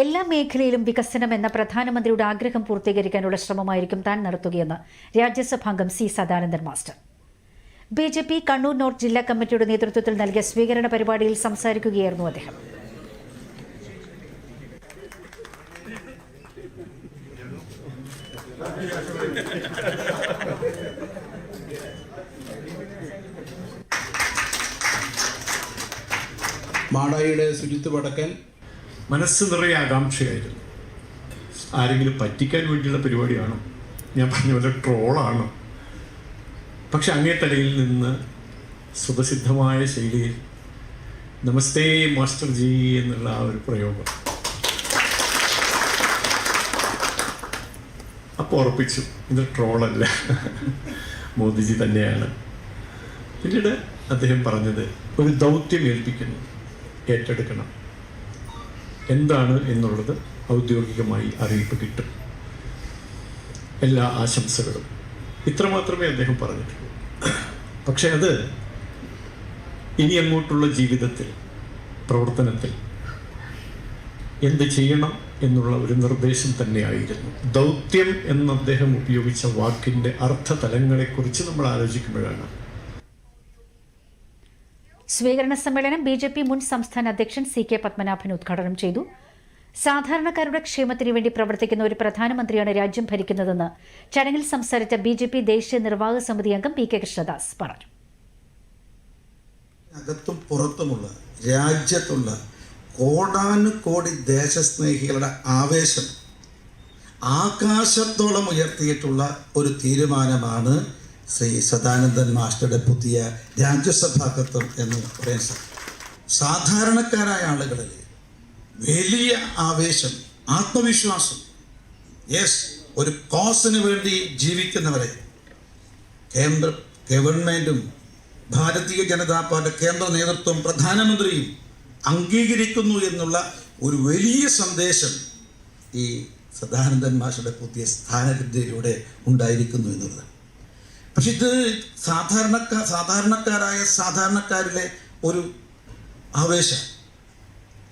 എല്ലാ മേഖലയിലും വികസനം എന്ന പ്രധാനമന്ത്രിയുടെ ആഗ്രഹം പൂർത്തീകരിക്കാനുള്ള ശ്രമമായിരിക്കും താൻ നടത്തുകയെന്ന് രാജ്യസഭാംഗം C Sadanandan master. B J P Kannur north ജില്ലാ കമ്മിറ്റിയുടെ നേതൃത്വത്തിൽ നൽകിയ സ്വീകരണ പരിപാടിയിൽ സംസാരിക്കുകയായിരുന്നു അദ്ദേഹം. മാടായിയുടെ ശുചിത്വ പടക്കൽ മനസ്സ് നിറയെ ആകാംക്ഷയായിരുന്നു. ആരെങ്കിലും പറ്റിക്കാൻ വേണ്ടിയുള്ള പരിപാടിയാണോ? ഞാൻ പറഞ്ഞ പോലെ ട്രോളാണോ? പക്ഷെ അങ്ങേ തലയിൽ നിന്ന് സ്വതസിദ്ധമായ ശൈലിയിൽ നമസ്തേ മാസ്റ്റർ ജി എന്നുള്ള ആ ഒരു പ്രയോഗം. അപ്പോൾ ഉറപ്പിച്ചു ഇത് ട്രോളല്ല. മോദിജി തന്നെയാണ്. പിന്നീട് അദ്ദേഹം പറഞ്ഞത് ഒരു ദൗത്യം ഏൽപ്പിക്കുന്നു ഏറ്റെടുക്കണം. എന്താണ് എന്നുള്ളത് ഔദ്യോഗികമായി അറിയിപ്പ് കിട്ടും എല്ലാ ആശംസകളും. ഇത്ര മാത്രമേ അദ്ദേഹം പറഞ്ഞിട്ടുള്ളൂ. പക്ഷേ അത് ഇനി അങ്ങോട്ടുള്ള ജീവിതത്തിൽ പ്രവർത്തനത്തിൽ എന്ത് ചെയ്യണം എന്നുള്ള ഒരു നിർദ്ദേശം തന്നെയായിരുന്നു. ദൗത്യം എന്ന് അദ്ദേഹം ഉപയോഗിച്ച വാക്കിന്റെ അർത്ഥതലങ്ങളെക്കുറിച്ച് നമ്മൾ ആലോചിക്കുമ്പോഴാണ് സ്വീകരണ സമ്മേളനം ബി ജെ പി മുൻ സംസ്ഥാന അധ്യക്ഷൻ സി കെ പത്മനാഭൻ ഉദ്ഘാടനം ചെയ്തു. സാധാരണക്കാരുടെ ക്ഷേമത്തിനു വേണ്ടി പ്രവർത്തിക്കുന്ന ഒരു പ്രധാനമന്ത്രിയാണ് രാജ്യം ഭരിക്കുന്നതെന്ന് ചടങ്ങിൽ സംസാരിച്ച ബി ജെ പി ദേശീയ നിർവാഹക സമിതി അംഗം പി കെ കൃഷ്ണദാസ് പറഞ്ഞു. അകത്തും പുറത്തുമുള്ള രാജ്യത്തുള്ള കോടാനുകോടി ദേശസ്നേഹികളുടെ ആവേശം ആകാശത്തോളം ഉയർത്തിയിട്ടുള്ള ഒരു തീരുമാനമാണ് ശ്രീ സദാനന്ദൻ മാസ്റ്ററുടെ പുതിയ രാജ്യസഭാകത്വം എന്ന് പറയാൻ സാധിക്കും സാധാരണക്കാരായ ആളുകളിൽ വലിയ ആവേശം ആത്മവിശ്വാസം യെസ് ഒരു കോസിന് വേണ്ടി ജീവിക്കുന്നവരെ കേന്ദ്ര ഗവൺമെന്റും ഭാരതീയ ജനതാ പാർട്ടി കേന്ദ്ര നേതൃത്വം പ്രധാനമന്ത്രിയും അംഗീകരിക്കുന്നു എന്നുള്ള ഒരു വലിയ സന്ദേശം ഈ സദാനന്ദൻ മാഷയുടെ പുതിയ സ്ഥാനലബ്ധിയിലൂടെ ഉണ്ടായിരിക്കുന്നു എന്നുള്ളത് പക്ഷെ ഇത് സാധാരണക്കാർ സാധാരണക്കാരായ സാധാരണക്കാരിലെ ഒരു ആവേശം.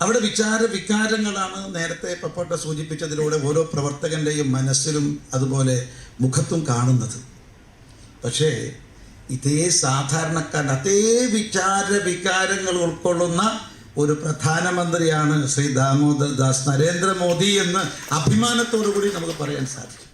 അവിടെ വിചാര വികാരങ്ങളാണ് നേരത്തെ പപ്പോട്ട സൂചിപ്പിച്ചതിലൂടെ ഓരോ പ്രവർത്തകന്റെയും മനസ്സിലും അതുപോലെ മുഖത്തും കാണുന്നത്. പക്ഷേ ഇതേ സാധാരണക്കാർ അതേ വിചാര വികാരങ്ങൾ ഉൾക്കൊള്ളുന്ന ഒരു പ്രധാനമന്ത്രിയാണ് ശ്രീ ദാമോദർ ദാസ് നരേന്ദ്രമോദി എന്ന് അഭിമാനത്തോടു കൂടി നമുക്ക് പറയാൻ സാധിക്കും.